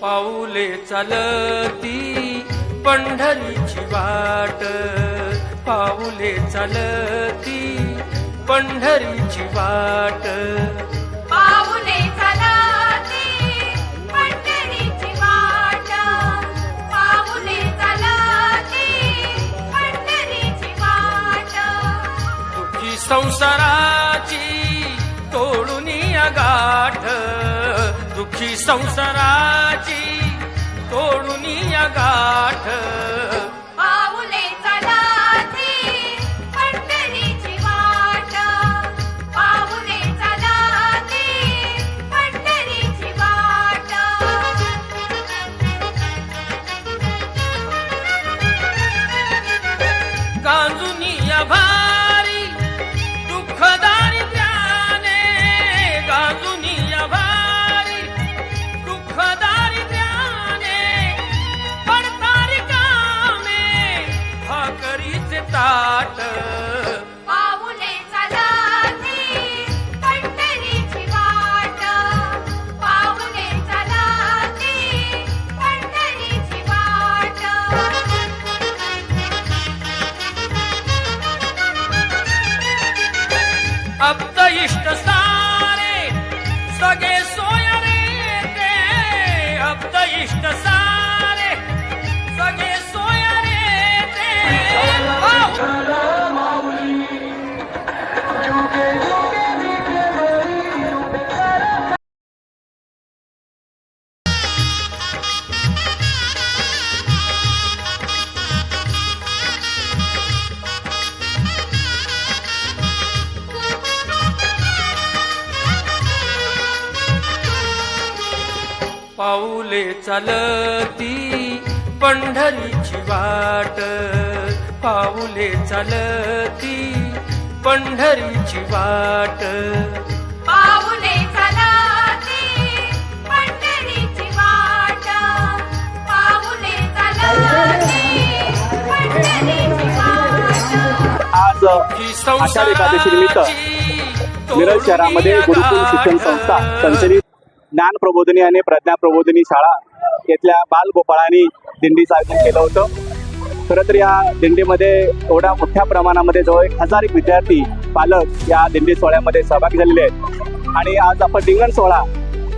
पाऊले चालती पंढरीची वाट पाऊले चालती पंढरीची वाट. पाऊले चालती पंढरीची वाट पाऊले चालती पंढरीची वाट. दुःखी संसाराची तोडून गाठ दुःखी संसाराची तोडून गाठ. भाकरीचे ताट. पाऊले चालती पंढरीची वाट. पाऊले चालती पंढरीची वाट. अब्द इष्ट सारे सगळे सोयरे ते अब्द इष्ट सारे पाऊले चालती पंढरीची वाट. पाऊले चालती पंढरीची वाट. पाऊले चालती पंढरीची वाट. पाऊले चालती पंढरीची वाट. आज आषाढ एकादशी निमित्त मिरज शहरामध्ये गुरुकुल शिक्षण संस्था संचलित ज्ञान प्रबोधिनी आणि प्रज्ञा प्रबोधिनी शाळा येथल्या बालगोपाळांनी दिंडीचं आयोजन केलं होतं. खरं तर या दिंडीमध्ये एवढ्या मोठ्या प्रमाणामध्ये जवळ एक हजार एक विद्यार्थी पालक या दिंडी सोहळ्यामध्ये सहभागी झालेले आहेत. आणि आज आपण रिंगण सोहळा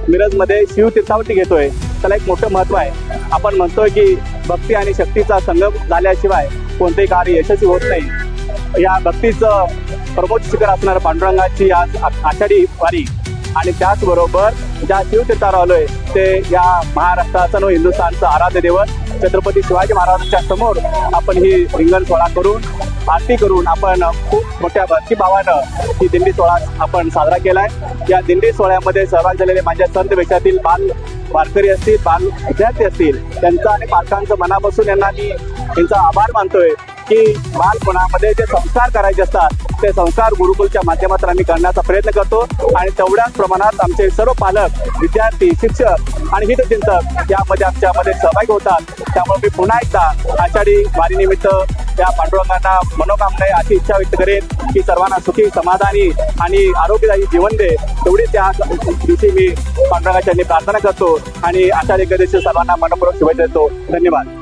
मिरजमध्ये शिवतीर्थावरती घेतोय. त्याला एक मोठं महत्त्व आहे. आपण म्हणतोय की भक्ती आणि शक्तीचा संगम झाल्याशिवाय कोणतेही कार्य यशस्वी होत नाही. या भक्तीचं प्रमोद शिखर असणाऱ्या पांडुरंगाची आज आषाढी वारी. आणि त्याचबरोबर ज्या शिवतीर्थावर आलोय ते या महाराष्ट्राचं व हिंदुस्थानचं आराध्य देवत छत्रपती शिवाजी महाराजांच्या समोर आपण ही रिंगण सोहळा करून आरती करून आपण खूप मोठ्या भक्तीभावानं ही दिंडी सोहळा आपण साजरा केलाय. या दिंडी सोहळ्यामध्ये सहभाग झालेले माझ्या संत वेशातील बाल वारकरी असतील बाल विद्यार्थी असतील त्यांचा आणि पालकांचं मनापासून यांना मी त्यांचा आभार मानतोय. की बालपणामध्ये जे संस्कार करायचे असतात ते संस्कार गुरुकुलच्या माध्यमातून आम्ही करण्याचा प्रयत्न करतो. आणि तेवढ्याच प्रमाणात आमचे सर्व पालक विद्यार्थी शिक्षक आणि हितचिंतक यामध्ये आमच्यामध्ये सहभागी होतात. त्यामुळे मी पुन्हा एकदा आषाढी वारीनिमित्त त्या पांडुरंगांना मनोकामना अशी इच्छा व्यक्त करेन की सर्वांना सुखी समाधानी आणि आरोग्यदायी जीवन दे. तेवढी त्या दिवशी मी पांडुरंगाच्या प्रार्थना करतो आणि आषाढी एकादशी सर्वांना मनपूर्वक शुभेच्छा देतो. धन्यवाद.